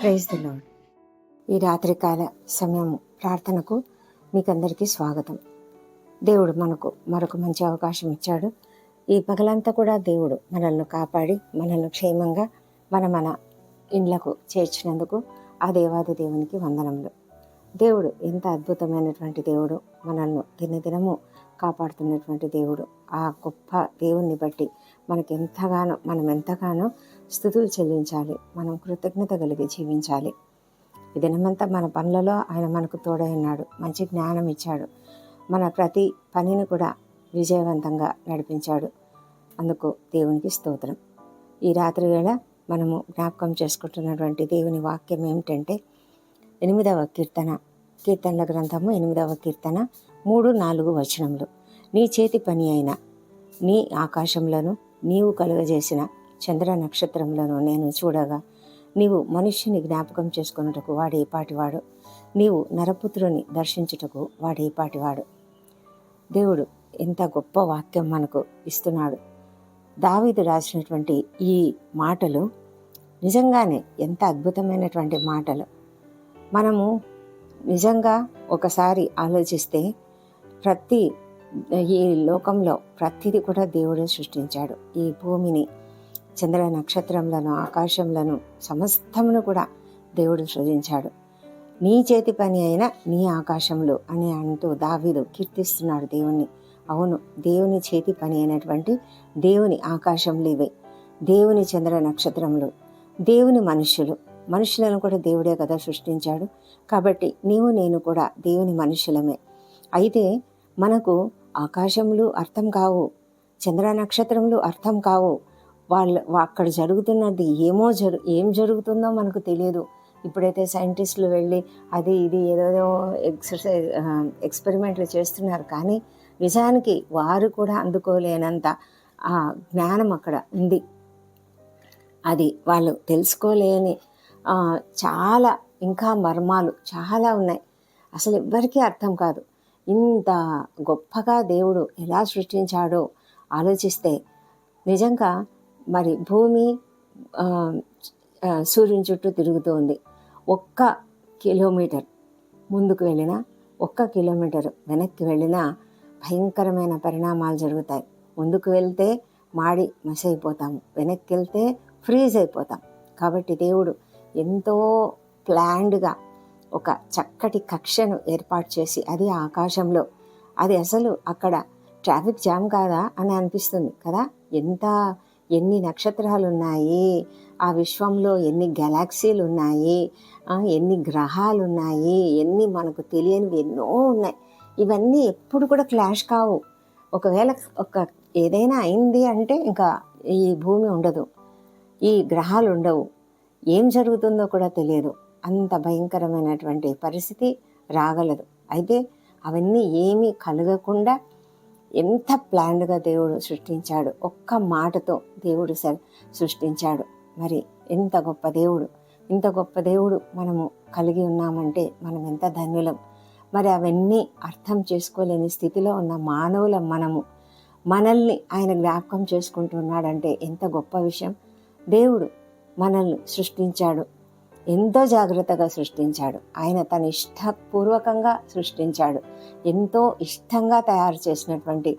Praise the lord ఈ రాత్రికాల సమయం ప్రార్థనకు మీకందరికీ స్వాగతం. దేవుడు మనకు మరొక మంచి అవకాశం ఇచ్చాడు. ఈ పగలంతా కూడా దేవుడు మనల్ని కాపాడి మనల్ని క్షేమంగా మన మన ఇండ్లకు చేర్చినందుకు ఆ దేవాది దేవునికి వందనములు. దేవుడు ఎంత అద్భుతమైనటువంటి దేవుడు మనల్ని దినదినము కాపాడుతున్నటువంటి దేవుడు. ఆ గొప్ప దేవుణ్ణి బట్టి మనకి ఎంతగానో మనం ఎంతగానో స్థుతులు చెల్లించాలి. మనం కృతజ్ఞత కలిగి జీవించాలి. ఈ దినమంతా మన పనులలో ఆయన మనకు తోడైనాడు మంచి జ్ఞానం ఇచ్చాడు. మన ప్రతి పనిని కూడా విజయవంతంగా నడిపించాడు. అందుకు దేవునికి స్తోత్రం. ఈ రాత్రి వేళ మనము జ్ఞాపకం చేసుకుంటున్నటువంటి దేవుని వాక్యం ఏమిటంటే ఎనిమిదవ కీర్తన. కీర్తనల గ్రంథము ఎనిమిదవ కీర్తన మూడు నాలుగు వచనములు. నీ చేతి పని అయిన నీ ఆకాశంలోను నీవు కలుగజేసిన చంద్ర నక్షత్రములను నేను చూడగా నీవు మనుష్యుని జ్ఞాపకం చేసుకున్నటకు వాడే పాటివాడు. నీవు నరపుత్రుని దర్శించుటకు వాడే పాటివాడు. దేవుడు ఎంత గొప్ప వాక్యం మనకు ఇస్తున్నాడు. దావీదు రాసినటువంటి ఈ మాటలు నిజంగానే ఎంత అద్భుతమైనటువంటి మాటలు. మనము నిజంగా ఒకసారి ఆలోచిస్తే ప్రతి ఈ లోకంలో ప్రతిదీ కూడా దేవుడే సృష్టించాడు. ఈ భూమిని చంద్ర నక్షత్రములను ఆకాశంలను సమస్తమును కూడా దేవుడు సృజించాడు. నీ చేతి పని అయిన నీ ఆకాశంలో అని అంటూ దావీదు కీర్తిస్తున్నాడు దేవుణ్ణి. అవును దేవుని చేతి పని అయినటువంటి దేవుని ఆకాశంలో ఇవే. దేవుని చంద్ర నక్షత్రములు దేవుని మనుష్యులు మనుషులను కూడా దేవుడే కదా సృష్టించాడు. కాబట్టి నీవు నేను కూడా దేవుని మనుషులమే. అయితే మనకు ఆకాశములు అర్థం కావు చంద్ర నక్షత్రములు అర్థం కావు. వాళ్ళ అక్కడ జరుగుతున్నది ఏమో జరు ఏం జరుగుతుందో మనకు తెలియదు. ఇప్పుడైతే సైంటిస్టులు వెళ్ళి అది ఇది ఏదేదో ఎక్సర్సైజ్ ఎక్స్పెరిమెంట్లు చేస్తున్నారు. కానీ నిజానికి వారు కూడా అందుకోలేనంత ఆ జ్ఞానం అక్కడ ఉంది. అది వాళ్ళు తెలుసుకోలేని చాలా ఇంకా మర్మాలు చాలా ఉన్నాయి. అసలు ఎవ్వరికీ అర్థం కాదు. ఇంత గొప్పగా దేవుడు ఎలా సృష్టించాడో ఆలోచిస్తే నిజంగా మరి భూమి సూర్యుని చుట్టూ తిరుగుతోంది. ఒక్క కిలోమీటర్ ముందుకు వెళ్ళినా ఒక్క కిలోమీటర్ వెనక్కి వెళ్ళినా భయంకరమైన పరిణామాలు జరుగుతాయి. ముందుకు వెళ్తే మాడి మసైపోతాము వెనక్కి వెళ్తే ఫ్రీజ్ అయిపోతాం. కాబట్టి దేవుడు ఎంతో ప్లాన్డ్గా ఒక చక్కటి కక్షను ఏర్పాటు చేసి అది ఆకాశంలో. అది అసలు అక్కడ ట్రాఫిక్ జామ్ కాదా అని అనిపిస్తుంది కదా. ఎంత ఎన్ని నక్షత్రాలు ఉన్నాయి ఆ విశ్వంలో ఎన్ని గెలాక్సీలు ఉన్నాయి ఎన్ని గ్రహాలు ఉన్నాయి ఎన్ని మనకు తెలియనివి ఎన్నో ఉన్నాయి. ఇవన్నీ ఎప్పుడు కూడా క్లాష్ కావు. ఒకవేళ ఒక ఏదైనా అయింది అంటే ఇంకా ఈ భూమి ఉండదు. ఈ గ్రహాలు ఉండవు. ఏం జరుగుతుందో కూడా తెలియదు. అంత భయంకరమైనటువంటి పరిస్థితి రాగలదు. అయితే అవన్నీ ఏమీ కలగకుండా ఎంత ప్లాన్డ్గా దేవుడు సృష్టించాడు ఒక్క మాటతో దేవుడు సృష్టించాడు. మరి ఎంత గొప్ప దేవుడు ఇంత గొప్ప దేవుడు మనము కలిగి ఉన్నామంటే మనం ఎంత ధన్యులం. మరి అవన్నీ అర్థం చేసుకోలేని స్థితిలో ఉన్న మానవుల మనము మనల్ని ఆయన జ్ఞాపకం చేసుకుంటున్నాడంటే ఎంత గొప్ప విషయం. దేవుడు మనల్ని సృష్టించాడు. ఎంతో జాగ్రత్తగా సృష్టించాడు. ఆయన తన ఇష్టపూర్వకంగా సృష్టించాడు. ఎంతో ఇష్టంగా తయారు చేసినటువంటి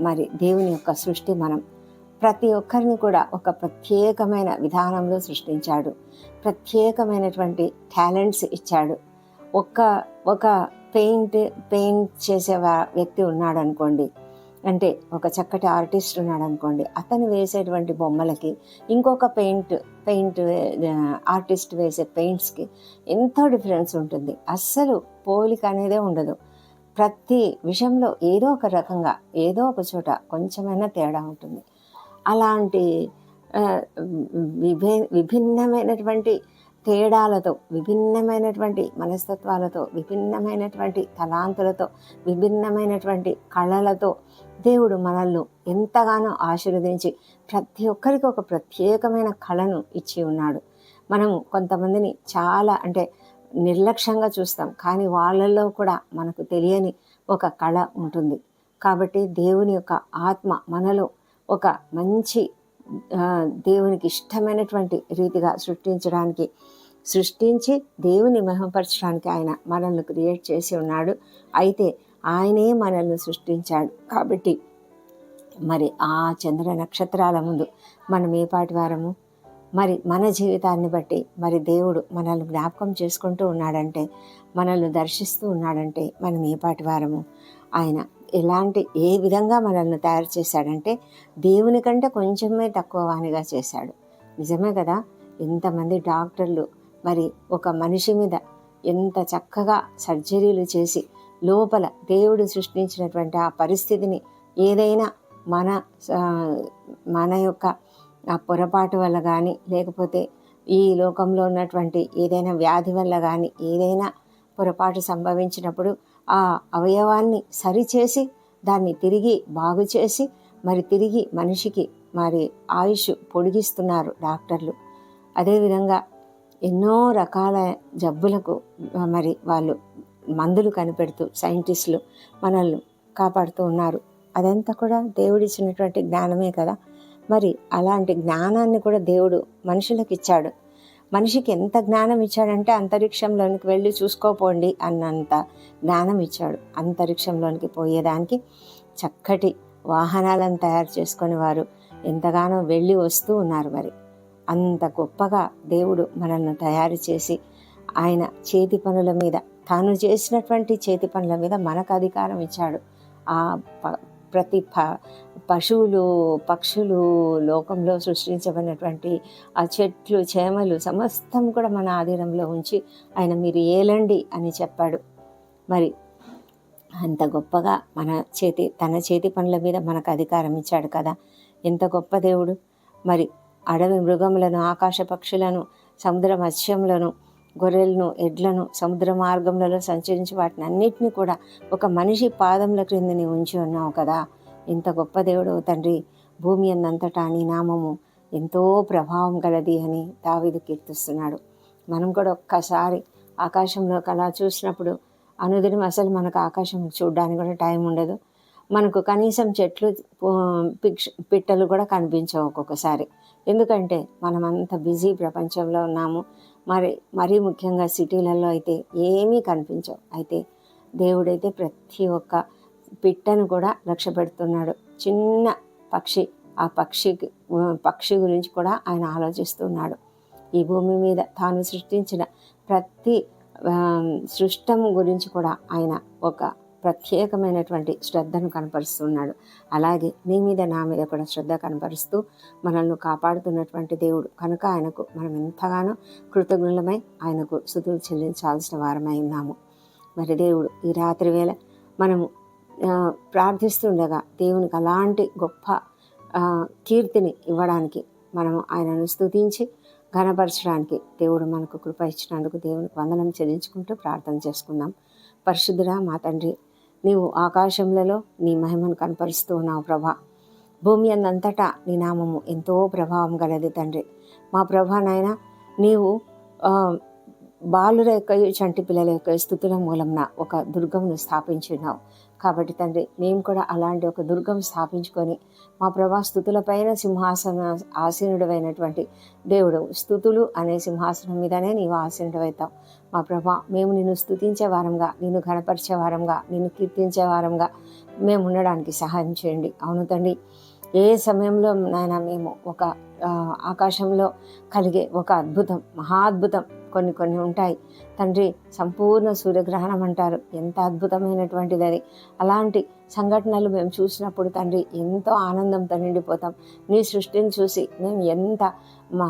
మరి దేవుని యొక్క సృష్టి మనం. ప్రతి ఒక్కరిని కూడా ఒక ప్రత్యేకమైన విధానంలో సృష్టించాడు. ప్రత్యేకమైనటువంటి టాలెంట్స్ ఇచ్చాడు. ఒక్క ఒక పెయింట్ పెయింట్ చేసే వ్యక్తి ఉన్నాడు అనుకోండి అంటే ఒక చక్కటి ఆర్టిస్ట్ ఉన్నాడు అనుకోండి అతను వేసేటువంటి బొమ్మలకి ఇంకొక పెయింట్ పెయింట్ ఆర్టిస్ట్ వేసే పెయింట్స్కి ఎంతో డిఫరెన్స్ ఉంటుంది. అస్సలు పోలిక అనేదే ఉండదు. ప్రతి విషయంలో ఏదో ఒక రకంగా ఏదో ఒక చోట కొంచెమైనా తేడా ఉంటుంది. అలాంటి విభి విభిన్నమైనటువంటి తేడాలతో విభిన్నమైనటువంటి మనస్తత్వాలతో విభిన్నమైనటువంటి తలాంతులతో విభిన్నమైనటువంటి కళలతో దేవుడు మనల్ని ఎంతగానో ఆశీర్వదించి ప్రతి ఒక్కరికి ఒక ప్రత్యేకమైన కళను ఇచ్చి ఉన్నాడు. మనం కొంతమందిని చాలా అంటే నిర్లక్ష్యంగా చూస్తాం కానీ వాళ్ళల్లో కూడా మనకు తెలియని ఒక కళ ఉంటుంది. కాబట్టి దేవుని యొక్క ఆత్మ మనలో ఒక మంచి దేవునికి ఇష్టమైనటువంటి రీతిగా సృష్టించడానికి సృష్టించి దేవుని మహిమపరచడానికి ఆయన మనల్ని క్రియేట్ చేసి ఉన్నాడు. అయితే ఆయనే మనల్ని సృష్టించాడు కాబట్టి మరి ఆ చంద్ర నక్షత్రాల ముందు మనం ఏ పాటి వారము? మరి మన జీవితాన్ని బట్టి మరి దేవుడు మనల్ని జ్ఞాపకం చేసుకుంటూ ఉన్నాడంటే మనల్ని దర్శిస్తూ ఉన్నాడంటే మనం ఏ పాటి వారము? ఆయన ఎలాంటి ఏ విధంగా మనల్ని తయారు చేశాడంటే దేవుని కంటే కొంచెమే తక్కువ వానిగా చేశాడు. నిజమే కదా? ఎంతమంది డాక్టర్లు మరి ఒక మనిషి మీద ఎంత చక్కగా సర్జరీలు చేసి లోపల దేవుడు సృష్టించినటువంటి ఆ పరిస్థితిని ఏదైనా మన మన యొక్క ఆ పొరపాటు వల్ల కానీ లేకపోతే ఈ లోకంలో ఉన్నటువంటి ఏదైనా వ్యాధి వల్ల కానీ ఏదైనా పొరపాటు సంభవించినప్పుడు ఆ అవయవాన్ని సరిచేసి దాన్ని తిరిగి బాగు చేసి మరి తిరిగి మనిషికి మరి ఆయుష్ పొడిగిస్తున్నారు డాక్టర్లు. అదేవిధంగా ఎన్నో రకాల జబ్బులకు మరి వాళ్ళు మందులు కనిపెడుతూ సైంటిస్టులు మనల్ని కాపాడుతూ ఉన్నారు. అదంతా కూడా దేవుడిచ్చినటువంటి జ్ఞానమే కదా. మరి అలాంటి జ్ఞానాన్ని కూడా దేవుడు మనుషులకు ఇచ్చాడు మనిషికి ఎంత జ్ఞానం ఇచ్చాడంటే అంతరిక్షంలోనికి వెళ్ళి చూసుకోపోండి అన్నంత జ్ఞానం ఇచ్చాడు. అంతరిక్షంలోనికి పోయేదానికి చక్కటి వాహనాలను తయారు చేసుకొని వారు ఎంతగానో వెళ్ళి వస్తూ ఉన్నారు మరి. అంత గొప్పగా దేవుడు మనల్ని తయారు చేసి ఆయన చేతి పనుల మీద తాను చేసినటువంటి చేతి పనుల మీద మనకు అధికారం ఇచ్చాడు. ఆ ప- ప్రతి ప పశువులు పక్షులు లోకంలో సృష్టించబడినటువంటి ఆ చెట్లు చేమలు సమస్తం కూడా మన ఆధీనంలో ఉంచి ఆయన మీరు ఏలండి అని చెప్పాడు. మరి అంత గొప్పగా మన చేతి తన చేతి పనుల మీద మనకు అధికారం ఇచ్చాడు కదా. ఎంత గొప్ప దేవుడు. మరి అడవి మృగములను ఆకాశ పక్షులను సముద్ర మత్స్యములను గొర్రెలను ఎడ్లను సముద్ర మార్గంలో సంచరించి వాటిని అన్నిటినీ కూడా ఒక మనిషి పాదముల క్రింద ఉంచి ఉన్నావు కదా. ఇంత గొప్ప దేవుడు తండ్రి భూమి అన్నంతటా నీ నామము ఎంతో ప్రభావం గలది అని దావీదు కీర్తిస్తున్నాడు. మనం కూడా ఒక్కసారి ఆకాశంలోకి అలా చూసినప్పుడు అనుదినం అసలు మనకు ఆకాశం చూడడానికి కూడా టైం ఉండదు. మనకు కనీసం చెట్లు పిక్ష పిట్టలు కూడా కనిపించవు ఒక్కొక్కసారి. ఎందుకంటే మనం అంత బిజీ ప్రపంచంలో ఉన్నాము. మరి మరీ ముఖ్యంగా సిటీలలో అయితే ఏమీ కనిపించవు. అయితే దేవుడైతే ప్రతి ఒక్క పిట్టను కూడా లక్ష్య పెడుతున్నాడు. చిన్న పక్షి ఆ పక్షికి పక్షి గురించి కూడా ఆయన ఆలోచిస్తున్నాడు. ఈ భూమి మీద తాను సృష్టించిన ప్రతి సృష్టం గురించి కూడా ఆయన ఒక ప్రత్యేకమైనటువంటి శ్రద్ధను కనపరుస్తున్నాడు. అలాగే నీ మీద నా మీద కూడా శ్రద్ధ కనపరుస్తూ మనల్ని కాపాడుతున్నటువంటి దేవుడు. కనుక ఆయనకు మనం ఎంతగానో కృతజ్ఞులమై ఆయనకు స్థుతులు చెల్లించాల్సిన వారమై ఉన్నాము. మరి దేవుడు ఈ రాత్రి వేళ మనము ప్రార్థిస్తుండగా దేవునికి అలాంటి గొప్ప కీర్తిని ఇవ్వడానికి మనము ఆయనను స్తుతించి ఘనపరచడానికి దేవుడు మనకు కృప ఇచ్చినందుకు దేవునికి వందనం చెల్లించుకుంటూ ప్రార్థన చేసుకుందాం. పరిశుద్ధుడా మా తండ్రి నీవు ఆకాశములలో నీ మహిమను కనపరుస్తూ ఉన్నావు ప్రభా. భూమి అన్నంతటా నీ నామము ఎంతో ప్రభావం గలది తండ్రి. మా ప్రభా నాయన నీవు బాలుల బాలుర యొక్క చంటి పిల్లల యొక్క స్థుతుల మూలంన ఒక దుర్గంను స్థాపించున్నావు కాబట్టి తండ్రి మేము కూడా అలాంటి ఒక దుర్గం స్థాపించుకొని మా ప్రభా స్థుతులపైన సింహాసన ఆసీనుడమైనటువంటి దేవుడు స్థుతులు అనే సింహాసనం మీదనే నీవు ఆసీనుడవుతావు. మా ప్రభా మేము నిన్ను స్థుతించే వారంగా నిన్ను ఘనపరిచే వారంగా నిన్ను కీర్తించే వారంగా మేము ఉండడానికి సహాయం చేయండి. అవును తండ్రి ఏ సమయంలో నాయన మేము ఒక ఆకాశంలో కలిగే ఒక అద్భుతం మహా అద్భుతం కొన్ని కొన్ని ఉంటాయి. తండ్రి సంపూర్ణ సూర్యగ్రహణం అంటారు. ఎంత అద్భుతమైనటువంటిది అది. అలాంటి సంఘటనలు మేము చూసినప్పుడు తండ్రి ఎంతో ఆనందంతో నిండిపోతాం. నీ సృష్టిని చూసి మేము ఎంత మా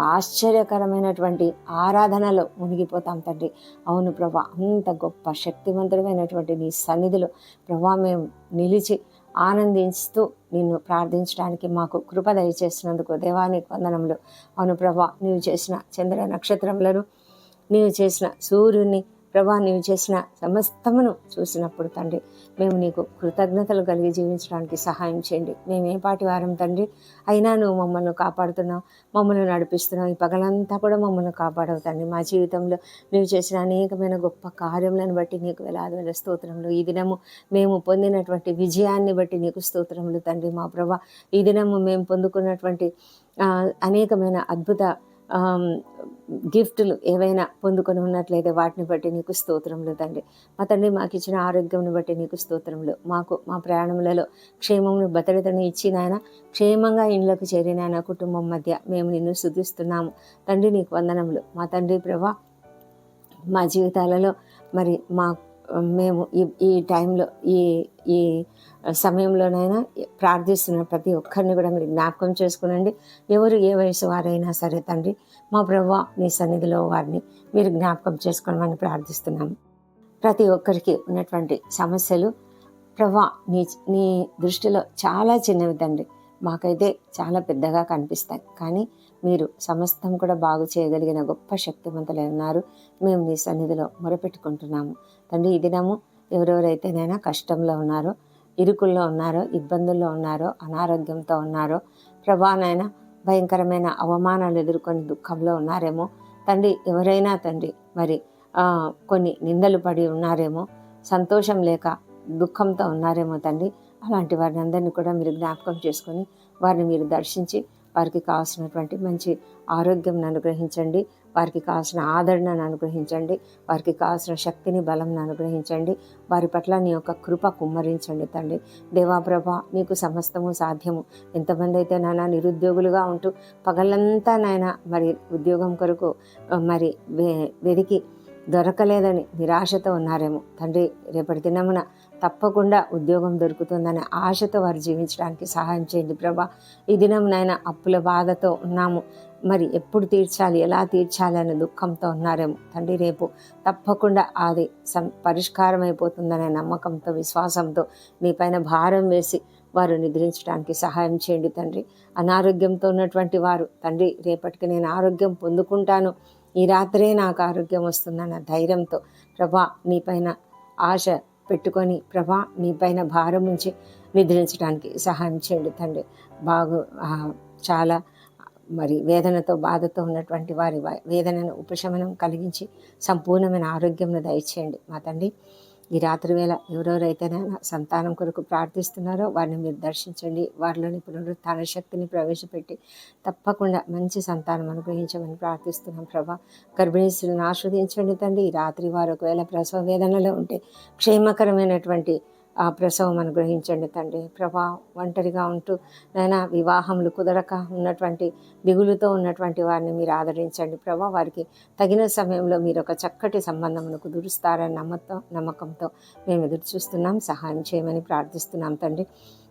ఆశ్చర్యకరమైనటువంటి ఆరాధనలో మునిగిపోతాం తండ్రి. అవును ప్రభా అంత గొప్ప శక్తివంతుడమైనటువంటి నీ సన్నిధిలో ప్రభా మేము నిలిచి ఆనందిస్తూ నిన్ను ప్రార్థించడానికి మాకు కృప దయచేసినందుకు దేవానికి వందనములు. అవును ప్రభా నీవు చేసిన చంద్ర నక్షత్రములను నీవు చేసిన సూర్యుని ప్రభా నీవు చేసిన సమస్తమును చూసినప్పుడు తండ్రి మేము నీకు కృతజ్ఞతలు కలిగి జీవించడానికి సహాయం చేయండి. మేము ఏ పాటి వారం తండ్రి? అయినా నువ్వు మమ్మల్ని కాపాడుతున్నావు మమ్మల్ని నడిపిస్తున్నావు. ఈ పగలంతా కూడా మమ్మల్ని కాపాడవు తండ్రి. మా జీవితంలో నీవు చేసిన అనేకమైన గొప్ప కార్యములను బట్టి నీకు వేలాది వేల స్తోత్రములు. ఈ దినము మేము పొందినటువంటి విజయాన్ని బట్టి నీకు స్తోత్రములు తండ్రి మా ప్రభా. ఈ దినము మేము పొందుకున్నటువంటి అనేకమైన అద్భుత గిఫ్ట్లు ఏవైనా పొందుకొని ఉన్నట్లయితే వాటిని బట్టి నీకు స్తోత్రములు తండ్రి. మా తండ్రి మాకు ఇచ్చిన ఆరోగ్యంను బట్టి నీకు స్తోత్రములు. మాకు మా ప్రయాణములలో క్షేమమును భద్రతను ఇచ్చి నాయన క్షేమంగా ఇండ్లకు చేరినాయన కుటుంబం మధ్య మేము నిన్ను శుద్ధిస్తున్నాము తండ్రి నీకు వందనములు. మా తండ్రి ప్రభా మా జీవితాలలో మరి మా మేము ఈ ఈ టైంలో ఈ ఈ సమయంలోనైనా ప్రార్థిస్తున్న ప్రతి ఒక్కరిని కూడా మీరు జ్ఞాపకం చేసుకునండి. ఎవరు ఏ వయసు వారైనా సరే తండ్రి మా ప్రభా మీ సన్నిధిలో వారిని మీరు జ్ఞాపకం చేసుకోవమని ప్రార్థిస్తున్నాము ప్రతి ఒక్కరికి ఉన్నటువంటి సమస్యలు ప్రభా నీ నీ దృష్టిలో చాలా చిన్నవి తండ్రి. మాకైతే చాలా పెద్దగా కనిపిస్తాయి. కానీ మీరు సమస్తం కూడా బాగు చేయగలిగిన గొప్ప శక్తివంతులై ఉన్నారు. మేము మీ సన్నిధిలో మొరపెట్టుకుంటున్నాము. తండ్రి ఈ దినము ఎవరెవరైతేనైనా కష్టంలో ఉన్నారో ఇరుకుల్లో ఉన్నారో ఇబ్బందుల్లో ఉన్నారో అనారోగ్యంతో ఉన్నారో ప్రభానైనా భయంకరమైన అవమానాలు ఎదుర్కొని దుఃఖంలో ఉన్నారేమో తండ్రి ఎవరైనా తండ్రి మరి కొన్ని నిందలు పడి ఉన్నారేమో సంతోషం లేక దుఃఖంతో ఉన్నారేమో తండ్రి అలాంటి వారిని అందరినీ కూడా మీరు జ్ఞాపకం చేసుకొని వారిని మీరు దర్శించి వారికి కావాల్సినటువంటి మంచి ఆరోగ్యం అనుగ్రహించండి. వారికి కావాల్సిన ఆదరణను అనుగ్రహించండి. వారికి కావాల్సిన శక్తిని బలంను అనుగ్రహించండి. వారి పట్ల నీ యొక్క కృప కుమ్మరించండి తండ్రి. దేవాప్రభ నీకు సమస్తము సాధ్యము. ఎంతమంది అయితే నానా నిరుద్యోగులుగా ఉంటూ పగలంతా నాయన మరి ఉద్యోగం కొరకు మరి వె- వెదికి దొరకలేదని నిరాశతో ఉన్నారేమో. తండ్రి రేపటి దినమున తప్పకుండా ఉద్యోగం దొరుకుతుందనే ఆశతో వారు జీవించడానికి సహాయం చేయండి ప్రభా. ఈ దినం నాయన అప్పుల బాధతో ఉన్నాము. మరి ఎప్పుడు తీర్చాలి ఎలా తీర్చాలి అనే దుఃఖంతో ఉన్నారేమో. తండ్రి రేపు తప్పకుండా అది సం పరిష్కారం అయిపోతుందనే నమ్మకంతో విశ్వాసంతో నీపైన భారం వేసి వారు నిద్రించడానికి సహాయం చేయండి తండ్రి. అనారోగ్యంతో ఉన్నటువంటి వారు తండ్రి రేపటికి నేను ఆరోగ్యం పొందుకుంటాను. ఈ రాత్రే నాకు ఆరోగ్యం వస్తుందన్న ధైర్యంతో ప్రభా నీపైన ఆశ పెట్టుకొని ప్రభా నీపైన భారం ఉంచి నిద్రించడానికి సహాయం చేయండి తండ్రి. బాగు చాలా మరి వేదనతో బాధతో ఉన్నటువంటి వారి వేదనను ఉపశమనం కలిగించి సంపూర్ణమైన ఆరోగ్యంను దయచేయండి. మా తండ్రి ఈ రాత్రి వేళ ఎవరెవరైతేనైనా సంతానం కొరకు ప్రార్థిస్తున్నారో వారిని మీరు దర్శించండి. వారిలోని పునరుత్థాన శక్తిని ప్రవేశపెట్టి తప్పకుండా మంచి సంతానం అనుగ్రహించమని ప్రార్థిస్తున్నాం ప్రభా. గర్భిణీస్తులను ఆస్వాదించండి తండ్రి. ఈ రాత్రి వారు ఒకవేళ ప్రసవ వేదనలో ఉంటే క్షేమకరమైనటువంటి ఆ ప్రసవం అనుగ్రహించండి తండ్రి. ప్రభా ఒంటరిగా ఉంటూ నైనా వివాహములు కుదరక ఉన్నటువంటి దిగులుతో ఉన్నటువంటి వారిని మీరు ఆదరించండి ప్రభా. వారికి తగిన సమయంలో మీరు ఒక చక్కటి సంబంధమును కుదురుస్తారని నమ్మకం నమ్మకంతో మేము ఎదురు చూస్తున్నాం సహాయం చేయమని ప్రార్థిస్తున్నాం తండ్రి.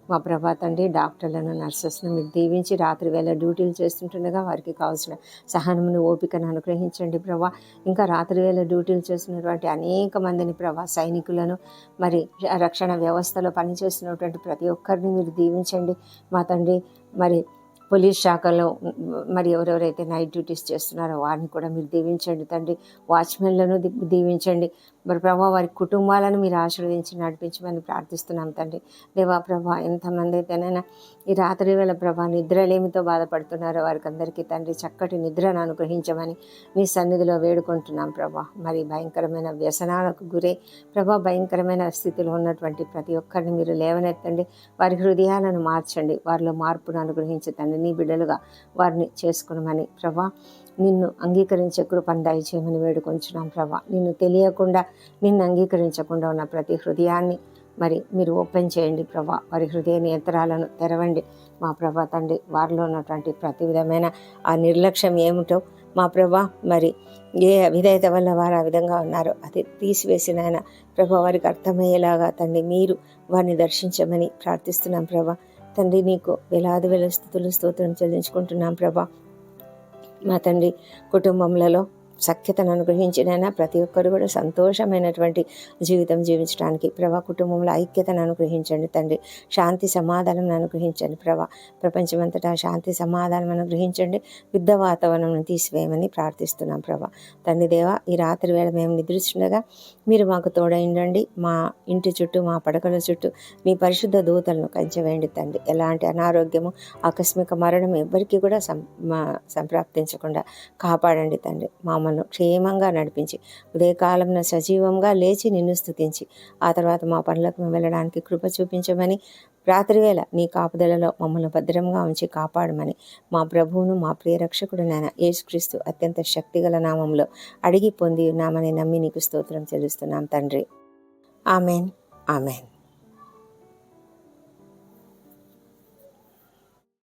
మా ప్రభా తండ్రి డాక్టర్లను నర్సెస్ను మీరు దీవించి రాత్రి వేళ డ్యూటీలు చేస్తుంటుండగా వారికి కావాల్సిన సహనమును ఓపికను అనుగ్రహించండి ప్రభా. ఇంకా రాత్రి వేళ డ్యూటీలు చేస్తున్నటువంటి అనేక మందిని ప్రభా సైనికులను మరి రక్షణ వ్యవస్థలో పనిచేస్తున్నటువంటి ప్రతి ఒక్కరిని మీరు దీవించండి. మా తండ్రి మరి పోలీస్ శాఖలో మరి ఎవరెవరైతే నైట్ డ్యూటీస్ చేస్తున్నారో వారిని కూడా మీరు దీవించండి తండ్రి. వాచ్మెన్లను దీవించండి. మరి ప్రభా వారి కుటుంబాలను మీరు ఆశీర్వదించి నడిపించమని ప్రార్థిస్తున్నాం తండ్రి. దేవా ప్రభా ఎంతమంది అయితేనైనా ఈ రాత్రి వేళ ప్రభా నిద్రలేమితో బాధపడుతున్నారో వారికి అందరికీ తండ్రి చక్కటి నిద్రను అనుగ్రహించమని మీ సన్నిధిలో వేడుకుంటున్నాం ప్రభా. మరి భయంకరమైన వ్యసనాలకు గురై ప్రభా భయంకరమైన స్థితిలో ఉన్నటువంటి ప్రతి ఒక్కరిని మీరు లేవనెత్తండి. వారి హృదయాలను మార్చండి. వారిలో మార్పును అనుగ్రహించి తండ్రి నీ బిడ్డలుగా వారిని చేసుకునమని ప్రభా. నిన్ను అంగీకరించే కృపను దయచేయమని వేడుకొంచున్నాం ప్రభా. నిన్ను తెలియకుండా నిన్ను అంగీకరించకుండా ఉన్న ప్రతి హృదయాన్ని మరి మీరు ఓపెన్ చేయండి ప్రభా. వారి హృదయ నియంత్రాలను తెరవండి. మా ప్రభా తండ్రి వారిలో ఉన్నటువంటి ప్రతి విధమైన ఆ నిర్లక్ష్యం ఏమిటో మా ప్రభా మరి ఏ అవిధేయత వల్ల వారు ఆ విధంగా ఉన్నారో అది తీసివేసిన ఆయన ప్రభా వారికి అర్థమయ్యేలాగా తండ్రి మీరు వారిని దర్శించమని ప్రార్థిస్తున్నాం ప్రభా. తండ్రి నీకు వేలాది వేల స్థుతులు స్తోత్రం చెల్లించుకుంటున్నాం ప్రభా. మా తండ్రి కుటుంబంలలో సఖ్యతను అనుగ్రహించినైనా ప్రతి ఒక్కరు కూడా సంతోషమైనటువంటి జీవితం జీవించడానికి ప్రభా కుటుంబంలో ఐక్యతను అనుగ్రహించండి తండ్రి. శాంతి సమాధానం అనుగ్రహించండి ప్రభా. ప్రపంచమంతటా శాంతి సమాధానం అనుగ్రహించండి. యుద్ధ వాతావరణం తీసివేయమని ప్రార్థిస్తున్నాం ప్రభా. తండ్రి దేవ ఈ రాత్రి వేళ మేము నిద్రిస్తుండగా మీరు మాకు తోడైండండి. మా ఇంటి చుట్టూ మా పడకల చుట్టూ మీ పరిశుద్ధ దూతలను కంచవేయండి తండ్రి. ఎలాంటి అనారోగ్యము ఆకస్మిక మరణం ఎవ్వరికీ కూడా సం మా సంప్రాప్తించకుండా కాపాడండి తండ్రి. మామూలు మమ్మల్ని క్షేమంగా నడిపించి ఉదయకాలంలో సజీవంగా లేచి నిన్ను స్తుతించి ఆ తర్వాత మా పనులకు వెళ్ళడానికి కృప చూపించమని రాత్రివేళ నీ కాపుదలలో మమ్మల్ని భద్రంగా ఉంచి కాపాడమని మా ప్రభువును మా ప్రియ రక్షకుడు నాయన యేసుక్రీస్తు అత్యంత శక్తిగల నామంలో అడిగి పొంది ఉన్నామని నమ్మి నీకు స్తోత్రం చెల్లిస్తున్నాం తండ్రి. ఆమెన్. ఆమెన్.